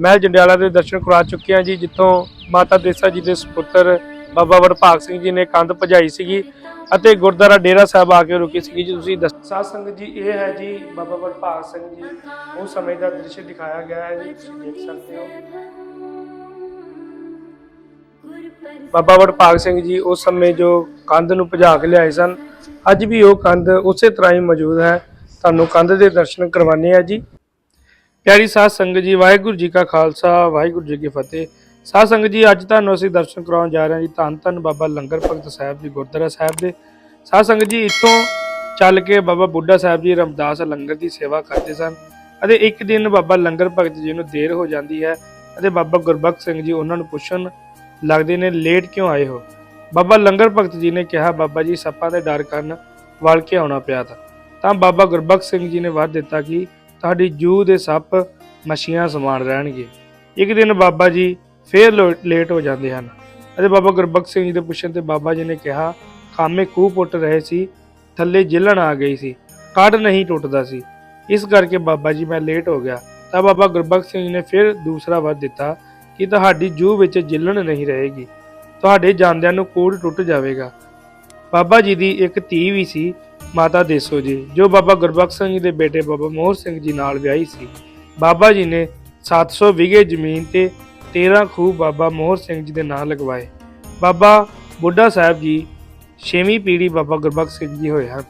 ਮਹਿਲ ਜੰਡਿਆਲਾ ਦੇ ਦਰਸ਼ਨ ਕਰਾ ਚੁੱਕੇ ਹਾਂ ਜੀ, ਜਿੱਥੋਂ ਮਾਤਾ ਦੇਸਾ ਜੀ ਦੇ ਸੁਪੁੱਤਰ ਬਾਬਾ ਵਡਭਾਗ ਸਿੰਘ ਜੀ ਨੇ ਕੰਧ ਭਜਾਈ ਸੀਗੀ ਅਤੇ ਗੁਰਦੁਆਰਾ ਡੇਰਾ ਸਾਹਿਬ ਆ ਕੇ ਰੁਕੀ ਸੀਗੀ ਜੀ, ਤੁਸੀਂ ਦੱਸ ਸਾਧ ਸੰਗਤ ਜੀ, ਇਹ ਹੈ ਜੀ ਬਾਬਾ ਵਡਭਾਗ ਸਿੰਘ ਜੀ। ਉਹ ਸਮੇਂ ਦਾ ਦ੍ਰਿਸ਼ ਦਿਖਾਇਆ ਗਿਆ ਹੈ ਜੀ, ਤੁਸੀਂ ਦੇਖ ਸਕਦੇ ਹੋ। ਬਾਬਾ ਵਡਭਾਗ ਸਿੰਘ ਜੀ ਉਸ ਸਮੇਂ ਜੋ ਕੰਧ ਨੂੰ ਭਜਾ ਕੇ ਲਿਆਏ ਸਨ, ਅੱਜ ਵੀ ਉਹ ਕੰਧ ਉਸੇ ਤਰ੍ਹਾਂ ਹੀ ਮੌਜੂਦ ਹੈ। ਤੁਹਾਨੂੰ ਕੰਧ ਦੇ ਦਰਸ਼ਨ ਕਰਵਾਉਂਦੇ ਆ ਜੀ। ਪਿਆਰੀ ਸਾਧ ਸੰਗਤ ਜੀ, ਵਾਹਿਗੁਰੂ ਜੀ ਕਾ ਖਾਲਸਾ, ਵਾਹਿਗੁਰੂ ਜੀ ਕੀ ਫਤਿਹ। ਸਾਧ ਸੰਗਤ ਜੀ, ਅੱਜ ਤੁਹਾਨੂੰ ਅਸੀਂ ਦਰਸ਼ਨ ਕਰਾਉਣ ਜਾ ਰਹੇ ਹਾਂ ਜੀ, ਧੰਨ ਧੰਨ ਬਾਬਾ ਲੰਗਰ ਭਗਤ ਸਾਹਿਬ ਜੀ ਗੁਰਦੁਆਰਾ ਸਾਹਿਬ ਦੇ। ਸਾਧ ਸੰਗਤ ਜੀ, ਇੱਥੋਂ ਚੱਲ ਕੇ ਬਾਬਾ ਬੁੱਢਾ ਸਾਹਿਬ ਜੀ ਰਮਦਾਸ ਲੰਗਰ ਦੀ ਸੇਵਾ ਕਰਦੇ ਸਨ ਅਤੇ ਇੱਕ ਦਿਨ ਬਾਬਾ ਲੰਗਰ ਭਗਤ ਜੀ ਨੂੰ ਦੇਰ ਹੋ ਜਾਂਦੀ ਹੈ ਅਤੇ ਬਾਬਾ ਗੁਰਬਖਸ਼ ਸਿੰਘ ਜੀ ਉਹਨਾਂ ਨੂੰ ਪੁੱਛਣ ਲੱਗਦੇ ਨੇ, ਲੇਟ ਕਿਉਂ ਆਏ ਹੋ? ਬਾਬਾ ਲੰਗਰ ਭਗਤ ਜੀ ਨੇ ਕਿਹਾ, ਬਾਬਾ ਜੀ, ਸੱਪਾਂ ਦੇ ਡਰ ਕਾਰਨ ਵਲ ਕੇ ਆਉਣਾ ਪਿਆ ਤਾਂ। ਤਾਂ ਬਾਬਾ ਗੁਰਬਖਸ਼ ਸਿੰਘ ਜੀ ਨੇ ਵਾਅਦਾ ਦਿੱਤਾ ਕਿ ਤੁਹਾਡੀ ਜੂ ਦੇ ਸੱਪ ਮੱਛੀਆਂ ਸਮਾਨ ਰਹਿਣਗੇ ਇੱਕ ਦਿਨ ਬਾਬਾ ਜੀ ਫੇਰ ਲੋ- ਲੇਟ ਹੋ ਜਾਂਦੇ ਹਨ। ਅਤੇ ਬਾਬਾ ਗੁਰਬਖਸ਼ ਸਿੰਘ ਜੀ ਦੇ ਪੁੱਛਣ ਤੇ ਬਾਬਾ ਜੀ ਨੇ ਕਿਹਾ, ਖਾਮੇ ਖੂਹ ਪੁੱਟ ਰਹੇ ਸੀ, ਥੱਲੇ ਜਿਲਣ ਆ ਗਈ ਸੀ, ਕੱਢ ਨਹੀਂ ਟੁੱਟਦਾ ਸੀ। ਇਸ ਕਰਕੇ ਬਾਬਾ ਜੀ, ਮੈਂ ਲੇਟ ਹੋ ਗਿਆ। ਤਾਂ ਬਾਬਾ ਗੁਰਬਖਸ਼ ਸਿੰਘ ਜੀ ਨੇ ਫਿਰ ਦੂਸਰਾ ਵਾਅਦਾ ਦਿੱਤਾ ਕਿ ਤੁਹਾਡੀ ਜੂਹ ਵਿੱਚ ਜਿਲਣ ਨਹੀਂ ਰਹੇਗੀ। ਤੁਹਾਡੇ ਜਾਂਦਿਆਂ ਨੂੰ ਕੋੜ ਟੁੱਟ ਜਾਵੇਗਾ। ਬਾਬਾ ਜੀ ਦੀ ਇੱਕ ਧੀ ਵੀ ਸੀ ਮਾਤਾ ਦੇਸੋ ਜੀ, ਜੋ ਬਾਬਾ ਗੁਰਬਖਸ਼ ਸਿੰਘ ਜੀ ਦੇ ਬੇਟੇ ਬਾਬਾ ਮੋਹਰ ਸਿੰਘ ਜੀ ਨਾਲ ਵਿਆਹੀ ਸੀ, ਬਾਬਾ ਜੀ ਨੇ 700 ਵਿਗੇ ਜ਼ਮੀਨ ਤੇ 13 ਖੂਹ ਬਾਬਾ ਮੋਹਰ ਸਿੰਘ ਜੀ ਦੇ ਨਾਂ ਲਗਵਾਏ। ਬਾਬਾ ਬੁੱਢਾ ਸਾਹਿਬ ਜੀ, ਛੇਵੀਂ ਪੀੜ੍ਹੀ ਬਾਬਾ ਗੁਰਬਖਸ਼ ਸਿੰਘ ਜੀ ਹੋਏ ਹਨ।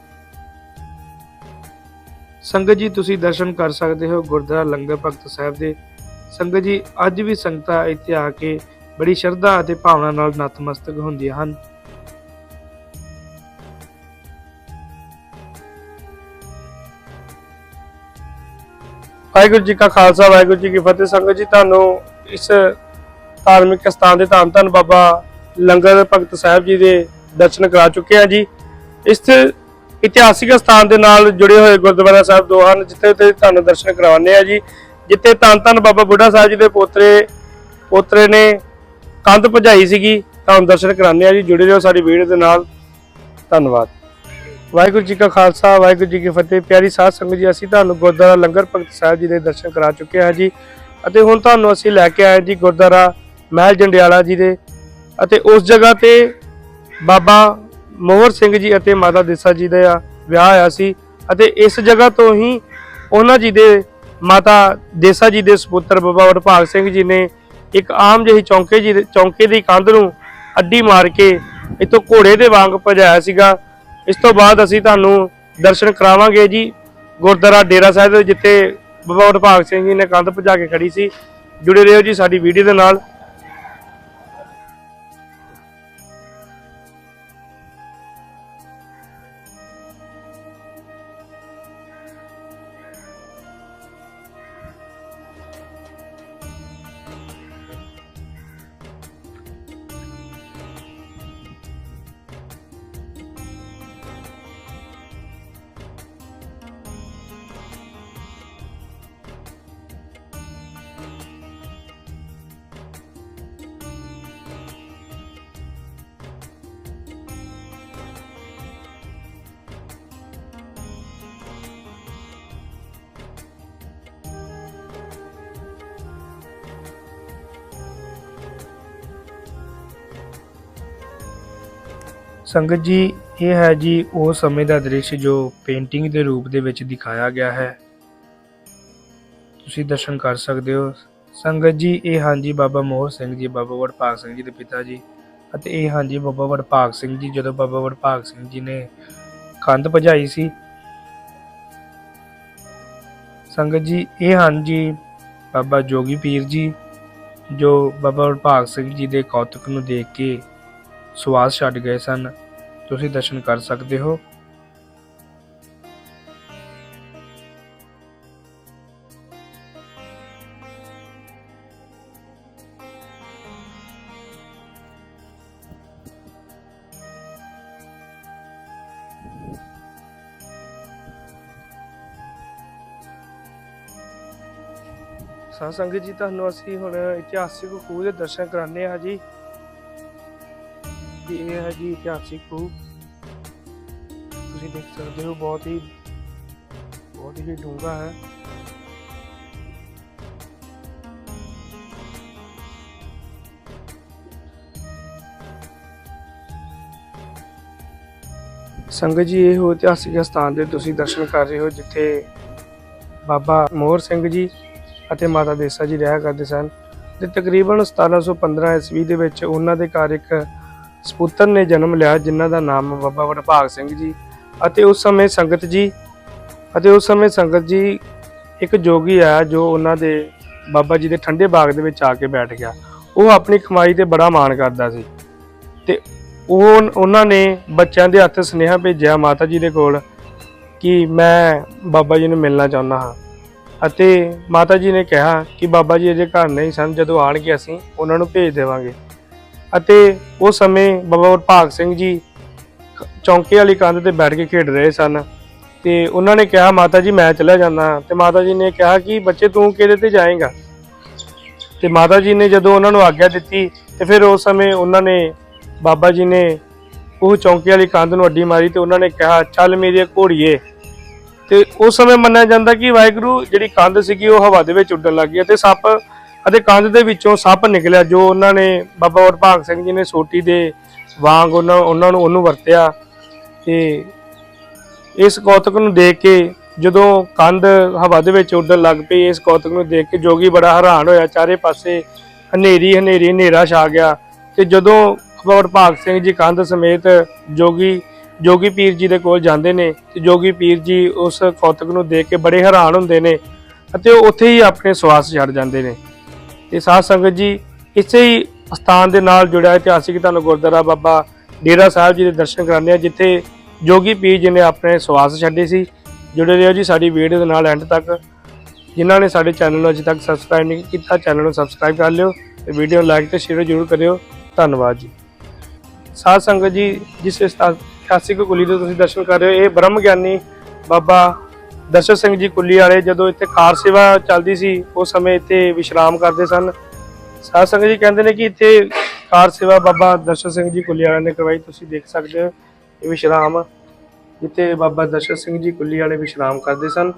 ਸੰਗਤ ਜੀ, ਤੁਸੀਂ ਦਰਸ਼ਨ ਕਰ ਸਕਦੇ ਹੋ ਗੁਰਦੁਆਰਾ ਲੰਗਰ ਭਗਤ ਸਾਹਿਬ ਦੇ। ਸੰਗਤ ਜੀ, ਅੱਜ ਵੀ ਸੰਗਤਾਂ ਇੱਥੇ ਆ ਕੇ ਬੜੀ ਸ਼ਰਧਾ ਅਤੇ ਭਾਵਨਾ ਨਾਲ ਨਤਮਸਤਕ ਹੁੰਦੀਆਂ ਹਨ। ਵਾਹਿਗੁਰੂ ਜੀ ਕਾ ਖਾਲਸਾ, ਵਾਹਿਗੁਰੂ ਜੀ ਕੀ ਫਤਿਹ। ਸੰਗਤ ਜੀ, ਤੁਹਾਨੂੰ ਇਸ ਧਾਰਮਿਕ ਸਥਾਨ ਦੇ ਧੰਨ ਧੰਨ ਬਾਬਾ ਲੰਗਰ ਭਗਤ ਸਾਹਿਬ ਜੀ ਦੇ ਦਰਸ਼ਨ ਕਰਾ ਚੁੱਕੇ ਹਾਂ ਜੀ। ਇਸ ਇਤਿਹਾਸਿਕ ਸਥਾਨ ਦੇ ਨਾਲ ਜੁੜੇ ਹੋਏ ਗੁਰਦੁਆਰਾ ਸਾਹਿਬ ਦੋ ਹਨ, ਜਿੱਥੇ ਤੇ ਤੁਹਾਨੂੰ ਦਰਸ਼ਨ ਕਰਵਾਉਂਦੇ ਆ ਜੀ। ਜਿੱਥੇ ਧੰਨ ਧੰਨ ਬਾਬਾ ਬੁੱਢਾ ਸਾਹਿਬ ਜੀ ਦੇ ਪੋਤਰੇ ਪੋਤਰੇ ਨੇ ਕੰਧ ਭਜਾਈ ਸੀਗੀ ਤੁਹਾਨੂੰ ਦਰਸ਼ਨ ਕਰਾਉਂਦੇ ਆ ਜੀ। ਜੁੜੇ ਰਹੋ ਸਾਡੀ ਵੀਡੀਓ ਦੇ ਨਾਲ। ਧੰਨਵਾਦ। ਵਾਹਿਗੁਰੂ ਜੀ ਕਾ ਖਾਲਸਾ, ਵਾਹਿਗੁਰੂ ਜੀ ਕੀ ਫਤਿਹ। ਪਿਆਰੀ ਸਾਧ ਸੰਗਤ ਜੀ, ਅਸੀਂ ਤੁਹਾਨੂੰ ਗੁਰਦੁਆਰਾ ਲੰਗਰ ਭਗਤ ਸਾਹਿਬ ਜੀ ਦੇ ਦਰਸ਼ਨ ਕਰਾ ਚੁੱਕੇ ਹਾਂ ਜੀ। ਅਤੇ ਹੁਣ ਤੁਹਾਨੂੰ ਅਸੀਂ ਲੈ ਕੇ ਆਏ ਜੀ ਗੁਰਦੁਆਰਾ ਮਹਿਲ ਜੰਡਿਆਲਾ ਜੀ ਦੇ। ਅਤੇ ਉਸ ਜਗ੍ਹਾ ਤੇ ਬਾਬਾ ਮੋਹਰ ਸਿੰਘ ਜੀ ਅਤੇ ਮਾਤਾ ਦੇਸਾ ਜੀ ਦਾ ਵਿਆਹ ਹੋਇਆ ਸੀ। ਅਤੇ ਇਸ ਜਗ੍ਹਾ ਤੋਂ ਹੀ ਉਹਨਾਂ ਜੀ ਦੇ ਮਾਤਾ ਦੇਸਾ ਜੀ ਦੇ ਸੁਪੁੱਤਰ ਬਾਬਾ ਵਡਭਾਗ ਸਿੰਘ ਜੀ ਨੇ ਇੱਕ ਆਮ ਜਿਹੀ ਚੌਂਕੇ ਜੀ ਚੌਂਕੇ ਦੀ ਕੰਧ ਨੂੰ ਅੱਡੀ ਮਾਰ ਕੇ ਇਤੋਂ ਘੋੜੇ ਦੇ ਵਾਂਗ ਭਜਾਇਆ ਸੀਗਾ। ਇਸ ਤੋਂ ਬਾਅਦ ਅਸੀਂ ਤੁਹਾਨੂੰ ਦਰਸ਼ਨ ਕਰਾਵਾਂਗੇ ਜੀ, ਗੁਰਦੁਆਰਾ ਡੇਰਾ ਸਾਹਿਬ ਜਿੱਥੇ ਬਾਬਾ ਵਡਭਾਗ ਸਿੰਘ ਜੀ ਨੇ ਕੰਧ ਭਜਾ ਕੇ ਖੜੀ ਸੀ। ਜੁੜੇ ਰਹੋ ਜੀ ਸਾਡੀ ਵੀਡੀਓ ਦੇ ਨਾਲ। ਸੰਗਤ ਜੀ, ਇਹ ਹੈ ਜੀ ਉਹ ਸਮੇਂ ਦਾ ਦ੍ਰਿਸ਼ ਜੋ ਪੇਂਟਿੰਗ ਦੇ ਰੂਪ ਦੇ ਵਿੱਚ ਦਿਖਾਇਆ ਗਿਆ ਹੈ। ਤੁਸੀਂ ਦਰਸ਼ਨ ਕਰ ਸਕਦੇ ਹੋ। ਸੰਗਤ ਜੀ, ਇਹ ਹਾਂ ਜੀ ਬਾਬਾ ਮੋਹਰ ਸਿੰਘ ਜੀ, ਬਾਬਾ ਵਡਭਾਗ ਸਿੰਘ ਜੀ ਦੇ ਪਿਤਾ ਜੀ ਅਤੇ ਇਹ ਹਾਂ ਜੀ ਬਾਬਾ ਵਡਭਾਗ ਸਿੰਘ ਜੀ, ਜਦੋਂ ਬਾਬਾ ਵਡਭਾਗ ਸਿੰਘ ਜੀ ਨੇ ਕੰਧ ਭਜਾਈ ਸੀ। ਸੰਗਤ ਜੀ, ਇਹ ਹਨ ਜੀ ਬਾਬਾ ਜੋਗੀ ਪੀਰ ਜੀ, ਜੋ ਬਾਬਾ ਵਡਭਾਗ ਸਿੰਘ ਜੀ ਦੇ ਕੌਤਕ ਨੂੰ ਦੇਖ ਕੇ ਸਵਾਸ ਛੱਡ ਗਏ ਸਨ। ਤੁਸੀਂ ਦਰਸ਼ਨ ਕਰ ਸਕਦੇ ਹੋ। ਸਾਧ ਸੰਗਤ ਜੀ, ਤੁਹਾਨੂੰ ਅਸੀਂ ਹੁਣ ਇਤਿਹਾਸਿਕ ਖੂਹ ਦੇ ਦਰਸ਼ਨ ਕਰਾਉਂਦੇ ਹਾਂ ਜੀ। ਜੀ ਇਹ ਹੈ ਜੀ ਇਤਿਹਾਸਿਕ ਰੂਪ ਤੁਸੀਂ ਦੇਖ ਸਕਦੇ ਹੋ, ਬਹੁਤ ਹੀ ਬਹੁਤ ਹੀ ਡੂੰਘਾ ਹੈ। ਸੰਗਤ ਜੀ, ਇਹ ਹੋ ਇਤਿਹਾਸਿਕ ਸਥਾਨ ਦੇ ਤੁਸੀਂ ਦਰਸ਼ਨ ਕਰ ਰਹੇ ਹੋ, ਜਿੱਥੇ ਬਾਬਾ ਮੋਹਰ ਸਿੰਘ ਜੀ ਅਤੇ ਮਾਤਾ ਦੇਸਾ ਜੀ ਰਹਿਆ ਕਰਦੇ ਸਨ। ਤੇ ਤਕਰੀਬਨ 1715 ਈਸਵੀ ਦੇ ਵਿੱਚ ਉਹਨਾਂ ਦੇ ਘਰ ਇੱਕ ਸਪੁੱਤਰ ਨੇ ਜਨਮ ਲਿਆ, ਜਿਨ੍ਹਾਂ ਦਾ ਨਾਮ ਬਾਬਾ ਵਡਭਾਗ ਸਿੰਘ ਜੀ ਅਤੇ ਉਸ ਸਮੇਂ ਸੰਗਤ ਜੀ, ਅਤੇ ਉਸ ਸਮੇਂ ਸੰਗਤ ਜੀ ਇੱਕ ਜੋਗੀ ਆਇਆ ਜੋ ਉਹਨਾਂ ਦੇ ਬਾਬਾ ਜੀ ਦੇ ਠੰਡੇ ਬਾਗ ਦੇ ਵਿੱਚ ਆ ਕੇ ਬੈਠ ਗਿਆ। ਉਹ ਆਪਣੀ ਕਮਾਈ ਤੇ ਬੜਾ ਮਾਣ ਕਰਦਾ ਸੀ ਤੇ ਉਹ ਉਹਨਾਂ ਨੇ ਬੱਚਿਆਂ ਦੇ ਹੱਥ ਸੁਨੇਹਾ ਭੇਜਿਆ ਮਾਤਾ ਜੀ ਦੇ ਕੋਲ ਕਿ ਮੈਂ ਬਾਬਾ ਜੀ ਨੂੰ ਮਿਲਣਾ ਚਾਹੁੰਦਾ ਹਾਂ। ਅਤੇ ਮਾਤਾ ਜੀ ਨੇ ਕਿਹਾ ਕਿ ਬਾਬਾ ਜੀ ਅਜੇ ਘਰ ਨਹੀਂ ਸਨ, ਜਦੋਂ ਆਣਗੇ ਅਸੀਂ ਉਹਨਾਂ ਨੂੰ ਭੇਜ ਦੇਵਾਂਗੇ। ਅਤੇ ਉਸ ਸਮੇਂ ਬਾਬਾ ਭਾਗ ਸਿੰਘ ਜੀ ਚੌਂਕੇ ਵਾਲੀ ਕੰਧ ਤੇ ਬੈਠ ਕੇ ਖੇਡ ਰਹੇ ਸਨ। ਤੇ ਉਹਨਾਂ ਨੇ ਕਿਹਾ, ਮਾਤਾ ਜੀ, ਮੈਂ ਚਲਾ ਜਾਂਦਾ ਹਾਂ। ਤੇ ਮਾਤਾ ਜੀ ਨੇ ਕਿਹਾ ਕਿ, ਬੱਚੇ, ਤੂੰ ਕਿਹਦੇ ਤੇ ਜਾਏਗਾ? ਤੇ ਮਾਤਾ ਜੀ ਨੇ ਜਦੋਂ ਉਹਨਾਂ ਨੂੰ ਆਗਿਆ ਦਿੱਤੀ, ਤੇ ਫਿਰ ਉਸ ਸਮੇਂ ਉਹਨਾਂ ਨੇ ਬਾਬਾ ਜੀ ਨੇ ਉਹ ਚੌਂਕੇ ਵਾਲੀ ਕੰਧ ਨੂੰ ਅੱਡੀ ਮਾਰੀ ਤੇ ਉਹਨਾਂ ਨੇ ਕਿਹਾ, ਚੱਲ ਮੇਰੇ ਘੋੜੀਏ। ਤੇ ਉਸ ਸਮੇਂ ਮੰਨਿਆ ਜਾਂਦਾ ਕਿ ਵਾਹਿਗੁਰੂ ਜਿਹੜੀ ਕੰਧ ਸੀਗੀ, ਉਹ ਹਵਾ ਦੇ ਵਿੱਚ ਉੱਡਣ ਲੱਗ ਗਈ ਅਤੇ ਸੱਪ ਅਤੇ ਕੰਧ ਦੇ ਵਿੱਚੋਂ ਸੱਪ ਨਿਕਲਿਆ, ਜੋ ਉਹਨਾਂ ਨੇ ਬਾਬਾ ਵਰਭਾਗ ਸਿੰਘ ਜੀ ਨੇ ਸੋਟੀ ਦੇ ਵਾਂਗ ਉਹਨਾਂ ਉਹਨਾਂ ਨੂੰ ਉਹਨੂੰ ਵਰਤਿਆ। ਤੇ ਇਸ ਕੌਤਕ ਨੂੰ ਦੇਖ ਕੇ ਜਦੋਂ ਕੰਧ ਹਵਾ ਦੇ ਵਿੱਚ ਉੱਡਣ ਲੱਗ ਪਈ, ਇਸ ਕੌਤਕ ਨੂੰ ਦੇਖ ਕੇ ਜੋਗੀ ਬੜਾ ਹੈਰਾਨ ਹੋਇਆ। ਚਾਰੇ ਪਾਸੇ ਹਨੇਰੀ ਹਨੇਰੀ, ਹਨੇਰਾ ਛਾ ਗਿਆ। ਤੇ ਜਦੋਂ ਬਾਬਾ ਭਾਗ ਸਿੰਘ ਜੀ ਕੰਧ ਸਮੇਤ ਜੋਗੀ ਜੋਗੀ ਪੀਰ ਜੀ ਦੇ ਕੋਲ ਜਾਂਦੇ ਨੇ, ਤੇ ਜੋਗੀ ਪੀਰ ਜੀ ਉਸ ਕੌਤਕ ਨੂੰ ਦੇਖ ਕੇ ਬੜੇ ਹੈਰਾਨ ਹੁੰਦੇ ਨੇ ਅਤੇ ਉਹ ਉੱਥੇ ਹੀ ਆਪਣੇ ਸਵਾਸ ਛੱਡ ਜਾਂਦੇ ਨੇ। ਤੇ ਸਾਧ ਸੰਗਤ ਜੀ, ਇਸੇ ਹੀ ਸਥਾਨ ਦੇ ਨਾਲ ਜੁੜਿਆ ਇਤਿਹਾਸਿਕ ਤੁਹਾਨੂੰ ਗੁਰਦੁਆਰਾ ਬਾਬਾ ਡੇਰਾ ਸਾਹਿਬ ਜੀ ਦੇ ਦਰਸ਼ਨ ਕਰਾਉਂਦੇ ਆ ਜਿੱਥੇ ਜੋਗੀ ਪੀਰ ਜੀ ਨੇ ਆਪਣੇ ਸਵਾਸ ਛੱਡੇ ਸੀ। ਜੁੜੇ ਰਹੋ ਜੀ ਸਾਡੀ ਵੀਡੀਓ ਦੇ ਨਾਲ ਐਂਡ ਤੱਕ। ਜਿਨ੍ਹਾਂ ਨੇ ਸਾਡੇ ਚੈਨਲ ਨੂੰ ਅਜੇ ਤੱਕ ਸਬਸਕ੍ਰਾਈਬ ਨਹੀਂ ਕੀਤਾ, ਚੈਨਲ ਨੂੰ ਸਬਸਕ੍ਰਾਈਬ ਕਰ ਲਿਓ ਤੇ ਵੀਡੀਓ ਨੂੰ ਲਾਈਕ ਤੇ ਸ਼ੇਅਰ ਜ਼ਰੂਰ ਕਰਿਓ। ਧੰਨਵਾਦ ਜੀ। ਸਾਧ ਸੰਗਤ ਜੀ, ਜਿਸ ਇਤਿਹਾਸਿਕ ਕੁਲੀ ਦੇ ਤੁਸੀਂ ਦਰਸ਼ਨ ਕਰ ਰਹੇ ਹੋ, ਇਹ ਬ੍ਰਹਮ ਗਿਆਨੀ ਬਾਬਾ ਦਰਸ਼ਨ ਸਿੰਘ ਜੀ ਕੁੱਲੀ ਵਾਲੇ ਜਦੋਂ ਇੱਥੇ ਕਾਰ ਸੇਵਾ ਚੱਲਦੀ ਸੀ, ਉਸ ਸਮੇਂ ਇੱਥੇ ਵਿਸ਼ਰਾਮ ਕਰਦੇ ਸਨ। ਸਾਧ ਸੰਗਤ ਜੀ ਕਹਿੰਦੇ ਨੇ ਕਿ ਇੱਥੇ ਕਾਰ ਸੇਵਾ ਬਾਬਾ ਦਰਸ਼ਨ ਸਿੰਘ ਜੀ ਕੁੱਲੀ ਵਾਲਿਆਂ ਨੇ ਕਰਵਾਈ, ਤੁਸੀਂ ਦੇਖ ਸਕਦੇ ਹੋ ਇਹ ਵਿਸ਼ਰਾਮ, ਜਿੱਥੇ ਬਾਬਾ ਦਰਸ਼ਨ ਸਿੰਘ ਜੀ ਕੁੱਲੀ ਵਾਲੇ ਵਿਸ਼ਰਾਮ ਕਰਦੇ ਸਨ।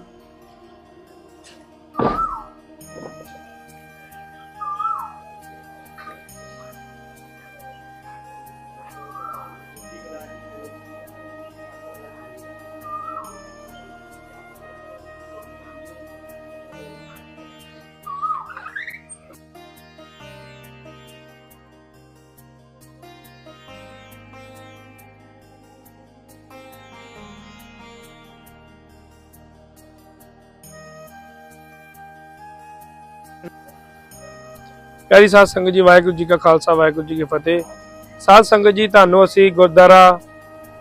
ਪਿਆਰੀ ਸਾਧ ਸੰਗਤ ਜੀ, ਵਾਹਿਗੁਰੂ ਜੀ ਕਾ ਖਾਲਸਾ, ਵਾਹਿਗੁਰੂ ਜੀ ਕੀ ਫਤਿਹ। ਸਾਧ ਸੰਗਤ ਜੀ, ਤੁਹਾਨੂੰ ਅਸੀਂ ਗੁਰਦੁਆਰਾ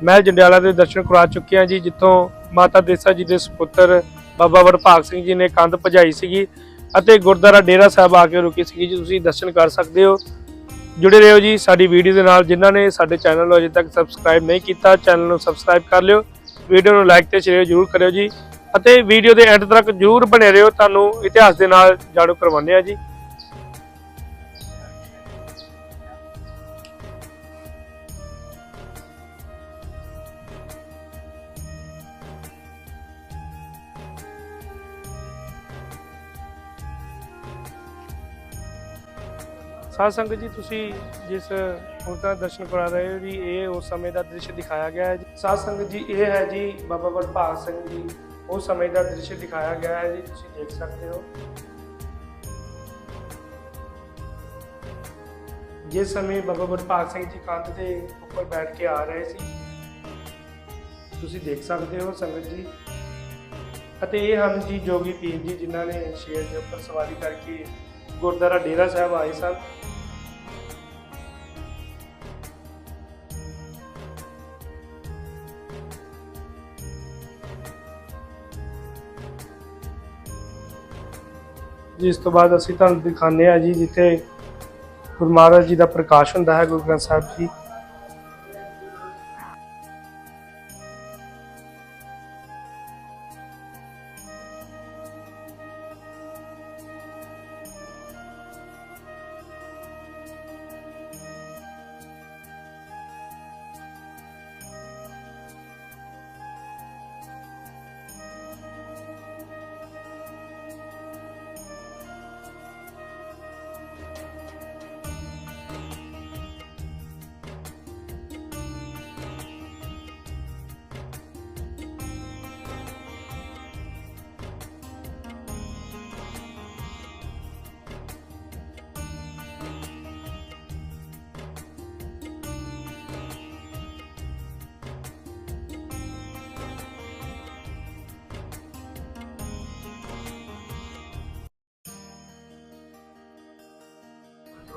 ਮਹਿਲ ਜੰਡਿਆਲਾ ਦੇ ਦਰਸ਼ਨ ਕਰਾ ਚੁੱਕੇ ਹਾਂ ਜੀ, ਜਿੱਥੋਂ ਮਾਤਾ ਦੇਸਾ ਜੀ ਦੇ ਸੁਪੁੱਤਰ ਬਾਬਾ ਵਰਭਾਗ ਸਿੰਘ ਜੀ ਨੇ ਕੰਧ ਭਜਾਈ ਸੀਗੀ ਅਤੇ ਗੁਰਦੁਆਰਾ ਡੇਰਾ ਸਾਹਿਬ ਆ ਕੇ ਰੁਕੀ ਸੀਗੀ ਜੀ, ਤੁਸੀਂ ਦਰਸ਼ਨ ਕਰ ਸਕਦੇ ਹੋ। ਜੁੜੇ ਰਹੋ ਜੀ ਸਾਡੀ ਵੀਡੀਓ ਦੇ ਨਾਲ, ਜਿਨ੍ਹਾਂ ਨੇ ਸਾਡੇ ਚੈਨਲ ਨੂੰ ਅਜੇ ਤੱਕ ਸਬਸਕ੍ਰਾਈਬ ਨਹੀਂ ਕੀਤਾ, ਚੈਨਲ ਨੂੰ ਸਬਸਕ੍ਰਾਈਬ ਕਰ ਲਿਓ। ਵੀਡੀਓ ਨੂੰ ਲਾਈਕ ਤੇ ਸ਼ੇਅਰ ਜ਼ਰੂਰ ਕਰਿਓ ਜੀ। ਅਤੇ ਵੀਡੀਓ ਦੇ ਐਂਡ ਤੱਕ ਜ਼ਰੂਰ ਬਣੇ ਰਹੋ, ਤੁਹਾਨੂੰ ਇਤਿਹਾਸ ਦੇ ਨਾਲ ਜਾਣੂ ਕਰਵਾਉਂਦੇ ਆ ਜੀ। ਸਾਧ ਸੰਗਤ ਜੀ, ਤੁਸੀਂ ਜਿਸ ਹੁਣ ਦਰਸ਼ਨ ਕਰਾ ਰਹੇ ਹੋ ਜੀ ਇਹ ਉਸ ਸਮੇਂ ਦਾ ਦ੍ਰਿਸ਼ ਦਿਖਾਇਆ ਗਿਆ ਹੈ ਜੀ। ਸਾਧ ਸੰਗਤ ਜੀ, ਇਹ ਹੈ ਜੀ ਬਾਬਾ ਵਰਭਾਗ ਸਿੰਘ ਜੀ ਉਸ ਸਮੇਂ ਦਾ ਦ੍ਰਿਸ਼ ਦਿਖਾਇਆ ਗਿਆ ਹੈ ਜੀ, ਤੁਸੀਂ ਦੇਖ ਸਕਦੇ ਹੋ। ਜਿਸ ਸਮੇਂ ਬਾਬਾ ਵਰਭਾਗ ਸਿੰਘ ਜੀ ਕੰਧ ਦੇ ਉੱਪਰ ਬੈਠ ਕੇ ਆ ਰਹੇ ਸੀ, ਤੁਸੀਂ ਦੇਖ ਸਕਦੇ ਹੋ ਸੰਗਤ ਜੀ। ਅਤੇ ਇਹ ਹਨ ਜੀ ਜੋਗੀ ਪੀਰ ਜੀ, ਜਿਨ੍ਹਾਂ ਨੇ ਸ਼ੇਰ ਦੇ ਉੱਪਰ ਸਵਾਰੀ ਕਰਕੇ ਗੁਰਦੁਆਰਾ ਡੇਰਾ ਸਾਹਿਬ ਆਏ ਸਨ। ਜਿਸ ਤੋਂ ਬਾਅਦ ਅਸੀਂ ਤੁਹਾਨੂੰ ਦਿਖਾਉਂਦੇ ਆ ਜੀ ਜਿੱਥੇ ਗੁਰੂ ਮਹਾਰਾਜ ਜੀ ਦਾ ਪ੍ਰਕਾਸ਼ ਹੁੰਦਾ ਹੈ, ਗੁਰੂ ਗ੍ਰੰਥ ਸਾਹਿਬ ਜੀ।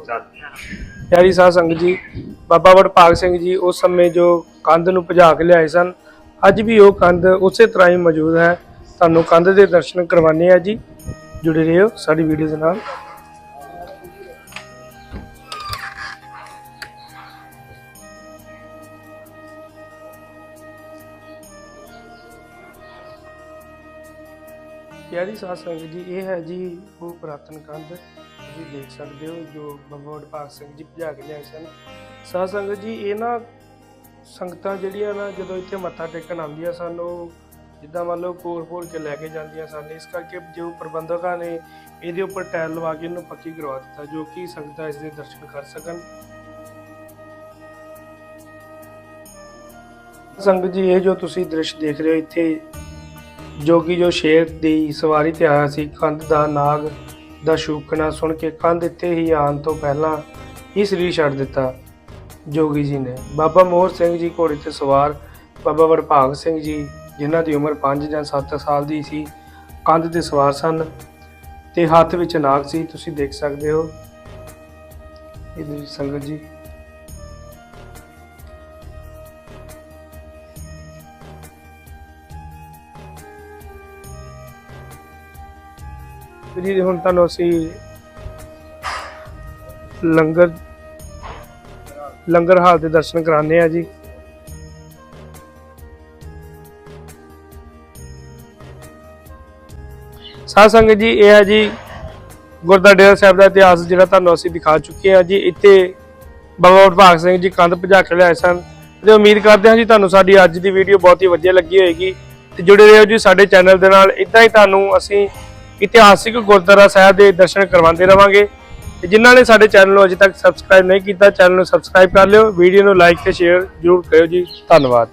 ਪਿਆਰੀ ਸਾਧ ਸੰਗਤ ਜੀ, ਬਾਬਾ ਵਡਭਾਗ ਸਿੰਘ ਜੀ ਉਸ ਸਮੇਂ ਜੋ ਕੰਧ ਨੂੰ ਭਜਾ ਕੇ ਲਿਆਏ ਸਨ, ਅੱਜ ਵੀ ਉਹ ਕੰਧ ਉਸੇ ਤਰ੍ਹਾਂ ਹੀ ਮੌਜੂਦ ਹੈ। ਤੁਹਾਨੂੰ ਕੰਧ ਦੇ ਦਰਸ਼ਨ ਕਰਵਾਉਂਦੇ ਆ ਜੀ। ਜੁੜੇ ਰਹੋ ਸਾਡੀ ਵੀਡੀਓ ਦੇ ਨਾਲ। ਪਿਆਰੀ ਸਾਧ ਸੰਗਤ ਜੀ, ਇਹ ਹੈ ਜੀ ਉਹ ਪੁਰਾਤਨ ਕੰਧ। ਤੁਸੀਂ ਦੇਖ ਸਕਦੇ ਹੋ ਜੋ ਬਾਬਾ ਵਡਭਾਗ ਸਿੰਘ ਜੀ ਭਜਾ ਕੇ ਲਿਆਏ ਸਨ। ਸਾਧ ਸੰਗਤ ਜੀ, ਇਹ ਨਾ ਸੰਗਤਾਂ ਜਿਹੜੀਆਂ ਨਾ ਜਦੋਂ ਇੱਥੇ ਮੱਥਾ ਟੇਕਣ ਆਉਂਦੀਆਂ ਸਨ, ਉਹ ਜਿੱਦਾਂ ਮੰਨ ਲਓ ਕੋਲ-ਕੋਲ ਕੇ ਲੈ ਕੇ ਜਾਂਦੀਆਂ ਸਨ। ਇਸ ਕਰਕੇ ਜੋ ਪ੍ਰਬੰਧਕਾਂ ਨੇ ਇਹਦੇ ਉੱਪਰ ਟਾਇਲ ਲਵਾ ਕੇ ਇਹਨੂੰ ਪੱਕੀ ਕਰਵਾ ਦਿੱਤਾ, ਜੋ ਕਿ ਸੰਗਤਾਂ ਇਸ ਦੇ ਦਰਸ਼ਨ ਕਰ ਸਕਣ। ਸੰਗਤ ਜੀ, ਇਹ ਜੋ ਤੁਸੀਂ ਦ੍ਰਿਸ਼ ਦੇਖ ਰਹੇ ਹੋ ਇੱਥੇ, ਜੋ ਕਿ ਜੋ ਸ਼ੇਰ ਦੀ ਸਵਾਰੀ ਤੇ ਆਇਆ ਸੀ ਕੰਧ ਦਾ ਨਾਗ ਦਾ ਸ਼ੂਕਣਾ ਸੁਣ ਕੇ ਕੰਧ ਇੱਥੇ ਹੀ ਆਉਣ ਤੋਂ ਪਹਿਲਾਂ ਹੀ ਸਰੀਰ ਛੱਡ ਦਿੱਤਾ। ਜੋਗੀ ਜੀ ਨੇ ਬਾਬਾ ਮੋਹਰ ਸਿੰਘ ਜੀ ਘੋੜੇ ਤੇ ਸਵਾਰ ਬਾਬਾ ਵਡਭਾਗ ਸਿੰਘ ਜੀ, ਜਿਨ੍ਹਾਂ ਦੀ ਉਮਰ 5 ਜਾਂ 7 ਸਾਲ ਦੀ ਸੀ, ਕੰਧ ਤੇ ਸਵਾਰ ਸਨ ਤੇ ਹੱਥ ਵਿੱਚ ਨਾਗ ਸੀ। ਤੁਸੀਂ ਦੇਖ ਸਕਦੇ ਹੋ। ਇਹ ਸੰਗਤ ਜੀ। ਜੀ, ਹੁਣ ਤੁਹਾਨੂੰ ਅਸੀਂ ਲੰਗਰ ਲੰਗਰ ਹਾਲ ਦੇ ਦਰਸ਼ਨ ਕਰਾਉਂਦੇ ਆ ਜੀ। ਸਾਧ ਸੰਗਤ ਜੀ, ਇਹ ਹੈ ਜੀ ਗੁਰਦੁਆਰਾ ਡੇਰਾ ਸਾਹਿਬ ਦਾ ਇਤਿਹਾਸ ਜਿਹੜਾ ਤੁਹਾਨੂੰ ਅਸੀਂ ਦਿਖਾ ਚੁੱਕੇ ਹਾਂ ਜੀ। ਇੱਥੇ ਬਾਬਾ ਵਡਭਾਗ ਸਿੰਘ ਜੀ ਕੰਧ ਭਜਾ ਕੇ ਲਿਆਏ ਸਨ। ਤੇ ਉਮੀਦ ਕਰਦੇ ਹਾਂ ਜੀ, ਤੁਹਾਨੂੰ ਸਾਡੀ ਅੱਜ ਦੀ ਵੀਡੀਓ ਬਹੁਤ ਹੀ ਵਧੀਆ ਲੱਗੀ ਹੋਏਗੀ। ਤੇ ਜੁੜੇ ਰਹੋ ਜੀ ਸਾਡੇ ਚੈਨਲ ਦੇ ਨਾਲ। ਇਦਾਂ ਹੀ ਤੁਹਾਨੂੰ ਅਸੀਂ ਇਤਿਹਾਸਿਕ ਗੁਰਦੁਆਰਾ ਸਾਹਿਬ ਦੇ ਦਰਸ਼ਨ ਕਰਵਾਉਂਦੇ ਰਵਾਂਗੇ। ਤੇ ਜਿਨ੍ਹਾਂ ਨੇ ਸਾਡੇ ਚੈਨਲ ਨੂੰ ਅਜੇ ਤੱਕ ਸਬਸਕ੍ਰਾਈਬ ਨਹੀਂ ਕੀਤਾ, ਚੈਨਲ ਨੂੰ ਸਬਸਕ੍ਰਾਈਬ ਕਰ ਲਿਓ। ਵੀਡੀਓ ਨੂੰ ਲਾਈਕ ਤੇ ਸ਼ੇਅਰ ਜ਼ਰੂਰ ਕਰਿਓ ਜੀ। ਧੰਨਵਾਦ।